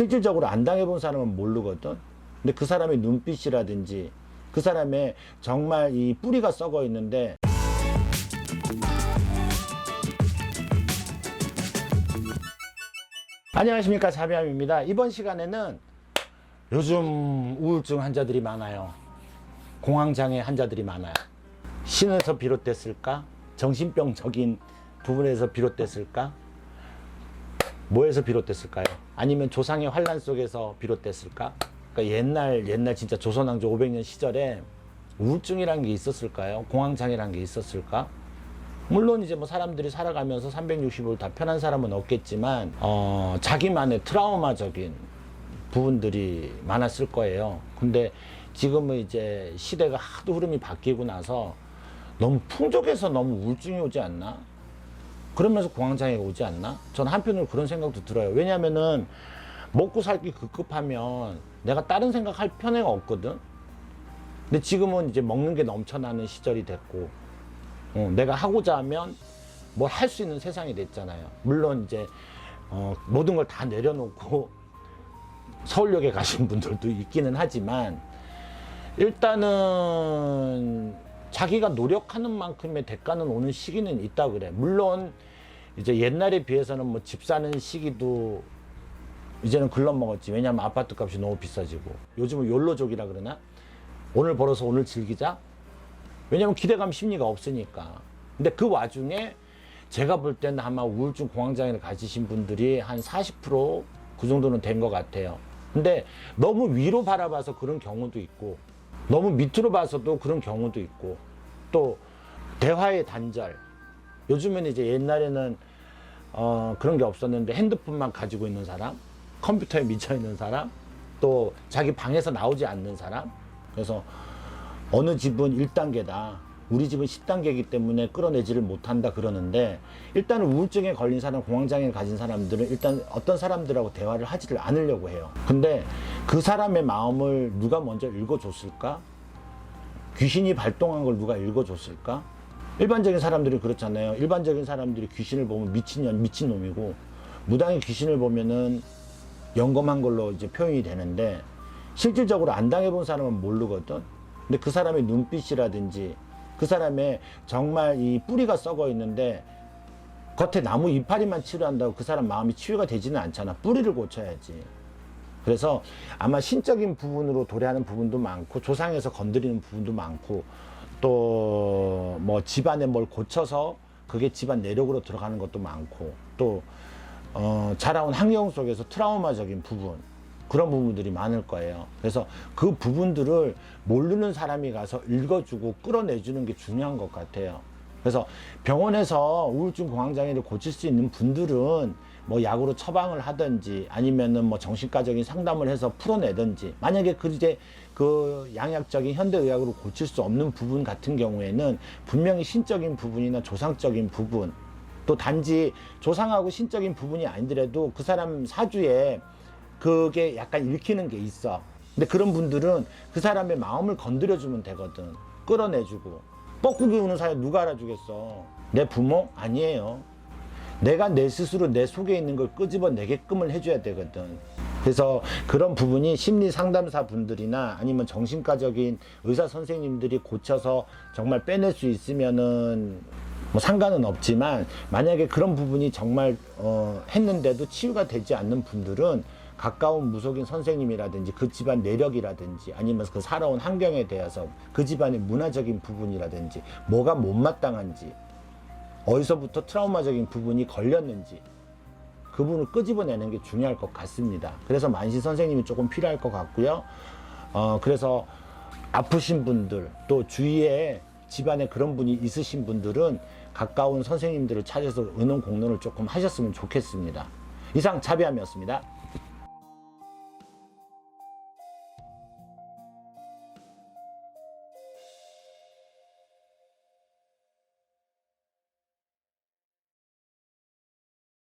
실질적으로 안 당해본 사람은 모르거든. 근데 그 사람의 눈빛이라든지 그 사람의 정말 이 뿌리가 썩어 있는데 안녕하십니까 자비함입니다. 이번 시간에는 요즘 우울증 환자들이 많아요. 공황장애 환자들이 많아요. 신에서 비롯됐을까? 정신병적인 부분에서 비롯됐을까? 뭐에서 비롯됐을까요? 아니면 조상의 환란 속에서 비롯됐을까? 그러니까 옛날 옛날 진짜 조선왕조 500년 시절에 우울증이라는 게 있었을까요? 공황장애라는 게 있었을까? 물론 이제 뭐 사람들이 살아가면서 365일 다 편한 사람은 없겠지만 어, 자기만의 트라우마적인 부분들이 많았을 거예요. 근데 지금은 이제 시대가 하도 흐름이 바뀌고 나서 너무 풍족해서 너무 우울증이 오지 않나? 그러면서 공황장애가 오지 않나? 저는 한편으로 그런 생각도 들어요. 왜냐면은 먹고 살기 급급하면 내가 다른 생각할 편애가 없거든. 근데 지금은 이제 먹는 게 넘쳐나는 시절이 됐고, 어, 내가 하고자 하면 뭘 할 수 있는 세상이 됐잖아요. 물론 이제 어, 모든 걸 다 내려놓고 서울역에 가신 분들도 있기는 하지만 일단은 자기가 노력하는 만큼의 대가는 오는 시기는 있다 그래. 물론 이제 옛날에 비해서는 뭐 집 사는 시기도 이제는 글러먹었지. 왜냐면 아파트 값이 너무 비싸지고. 요즘은 욜로족이라 그러나? 오늘 벌어서 오늘 즐기자? 왜냐면 기대감 심리가 없으니까. 근데 그 와중에 제가 볼 때는 아마 우울증 공황장애를 가지신 분들이 한 40%그 정도는 된 것 같아요. 근데 너무 위로 바라봐서 그런 경우도 있고, 너무 밑으로 봐서도 그런 경우도 있고, 또 대화의 단절. 요즘에는 이제 옛날에는 어, 그런 게 없었는데 핸드폰만 가지고 있는 사람, 컴퓨터에 미쳐 있는 사람, 또 자기 방에서 나오지 않는 사람. 그래서 어느 집은 1단계다. 우리 집은 10단계이기 때문에 끌어내지를 못한다 그러는데 일단은 우울증에 걸린 사람, 공황장애를 가진 사람들은 일단 어떤 사람들하고 대화를 하지를 않으려고 해요. 근데 그 사람의 마음을 누가 먼저 읽어줬을까? 귀신이 발동한 걸 누가 읽어줬을까? 일반적인 사람들이 그렇잖아요. 일반적인 사람들이 귀신을 보면 미친년, 미친놈이고 무당이 귀신을 보면은 영검한 걸로 이제 표현이 되는데 실질적으로 안 당해본 사람은 모르거든. 근데 그 사람의 눈빛이라든지 그 사람의 정말 이 뿌리가 썩어 있는데 겉에 나무 이파리만 치료한다고 그 사람 마음이 치유가 되지는 않잖아. 뿌리를 고쳐야지. 그래서 아마 신적인 부분으로 도래하는 부분도 많고 조상에서 건드리는 부분도 많고 또 뭐 집안에 뭘 고쳐서 그게 집안 내력으로 들어가는 것도 많고 또 어, 자라온 환경 속에서 트라우마적인 부분 그런 부분들이 많을 거예요. 그래서 그 부분들을 모르는 사람이 가서 읽어주고 끌어내주는 게 중요한 것 같아요. 그래서 병원에서 우울증 공황장애를 고칠 수 있는 분들은 뭐 약으로 처방을 하든지 아니면은 뭐 정신과적인 상담을 해서 풀어내든지 만약에 그 이제 그 양약적인 현대의학으로 고칠 수 없는 부분 같은 경우에는 분명히 신적인 부분이나 조상적인 부분 또 단지 조상하고 신적인 부분이 아니더라도 그 사람 사주에 그게 약간 읽히는 게 있어. 근데 그런 분들은 그 사람의 마음을 건드려주면 되거든. 끌어내주고. 뻐꾸기 우는 사이 누가 알아주겠어? 내 부모? 아니에요. 내가 내 스스로 내 속에 있는 걸 끄집어내게끔을 해줘야 되거든. 그래서 그런 부분이 심리 상담사 분들이나 아니면 정신과적인 의사 선생님들이 고쳐서 정말 빼낼 수 있으면은 뭐 상관은 없지만 만약에 그런 부분이 정말 어 했는데도 치유가 되지 않는 분들은 가까운 무속인 선생님이라든지 그 집안 내력이라든지 아니면 그 살아온 환경에 대해서 그 집안의 문화적인 부분이라든지 뭐가 못마땅한지 어디서부터 트라우마적인 부분이 걸렸는지 그 부분을 끄집어내는 게 중요할 것 같습니다. 그래서 만시 선생님이 조금 필요할 것 같고요. 어, 그래서 아프신 분들 또 주위에 집안에 그런 분이 있으신 분들은 가까운 선생님들을 찾아서 의논 공론을 조금 하셨으면 좋겠습니다. 이상 차비함이었습니다.